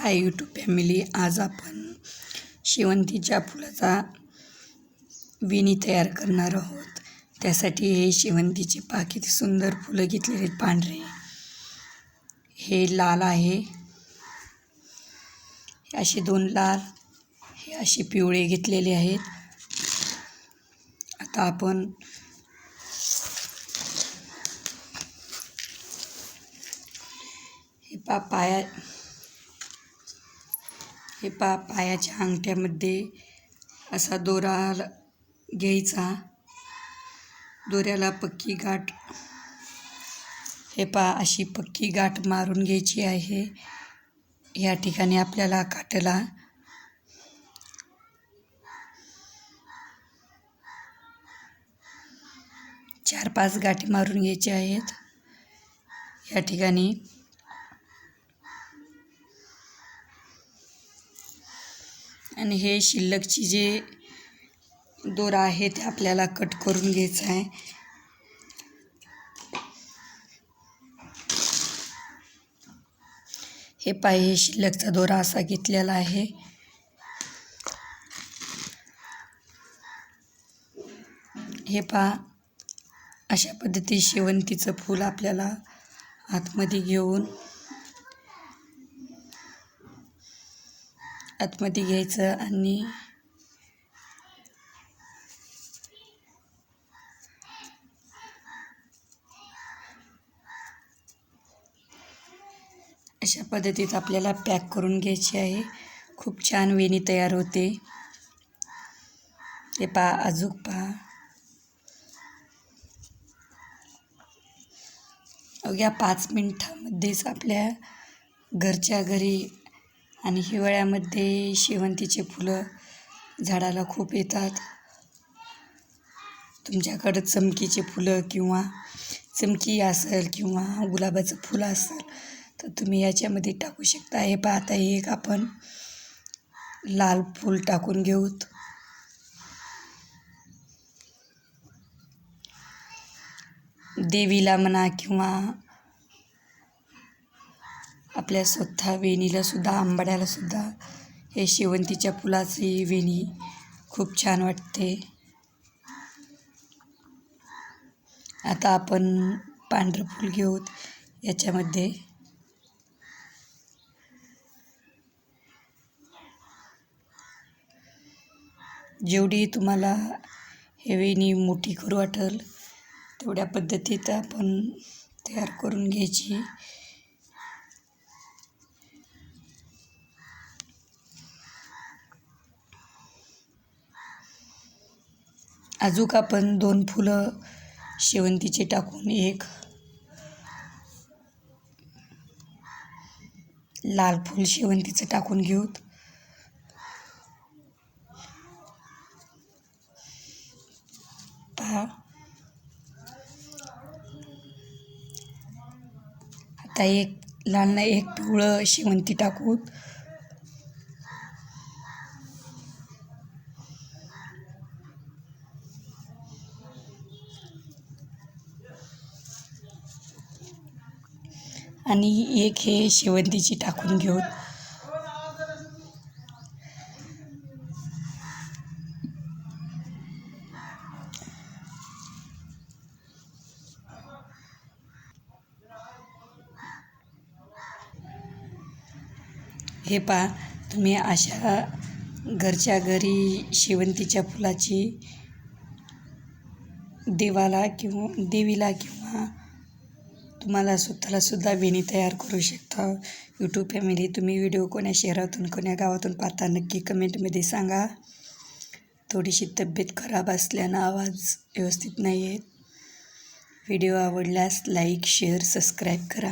Hi YouTube family आज आपण शेवंतीच्या फुलाचा विणी तयार करणार आहोत. त्यासाठी हे शेवंतीचे पहा सुंदर फुलं घेतलेले आहेत पांढरे. हे लाल आहे. हे असे दोन लाल हे असे पिवळे घेतलेले आहेत. आता आपण हे पा पाया हे पा पायाच्या अंगठ्यामध्ये असा दोरा घ्यायचा. दोऱ्याला पक्की गाठ. हे पा अशी पक्की गाठ मारून घ्यायची आहे. या ठिकाणी आपल्याला काटेला. चार पाच गाठी मारून घ्यायच्या आहेत. या ठिकाणी आणि हे शिल्लकची जे दोरा आहे ते आपल्याला कट करून घ्यायचं आहे. हे पाय हे शिल्लकचा दोरा असा घेतलेला आहे. हे पहा अशा पद्धती शेवंतीचं फूल आपल्याला आतमध्ये घेऊन आतमध्ये घ्यायचं आणि अशा पद्धतीत आपल्याला पॅक करून घ्यायची आहे. खूप छान वेणी तयार होते. हे पहा अजूक पहा. अवघ्या पाच मिनटामध्येच आपल्या घरच्या घरी आणि हिवाळ्यामध्ये शेवंतीचे फुलं झाडाला खूप येतात. तुमच्याकडं चमकीचे फुलं किंवा चमकी असेल किंवा गुलाबाचं फुलं असेल तर तुम्ही याच्यामध्ये टाकू शकता. हे पाहता हे एक आपण लाल फूल टाकून घेऊत. देवीला म्हणा किंवा आपल्या स्वतः वेणीलासुद्धा आंबाड्यालासुद्धा हे शेवंतीच्या फुलाची वेणी. खूप छान वाटते. आता आपण पांढरं फूल घेऊत याच्यामध्ये. जेवढी तुम्हाला हे वेणी मोठी करू वाटेल तेवढ्या पद्धतीत आपण तयार करून घ्यायची. अजूक आपण दोन फुलं शेवंतीचे टाकून एक लाल फूल शेवंतीचं टाकून घेऊत. पहा. आता एक लाल एक पिवळं शेवंती टाकूत. आणि एक हे शेवंतीची टाकून घेऊन. हे पहा तुम्ही अशा घरच्या घरी शेवंतीच्या फुलाची देवाला किंवा देवीला किंवा तुम्हाला स्वतःला सुद्धा वेणी तयार करू शकता. यूट्यूब फॅमिली तुम्ही व्हिडिओ कोण्या शहरातून कोण्या गावातून पाहता नक्की कमेंटमध्ये सांगा. थोडीशी तब्येत खराब असल्यानं आवाज व्यवस्थित नाही आहेत व्हिडिओ आवडल्यास लाईक शेअर सबस्क्राईब करा.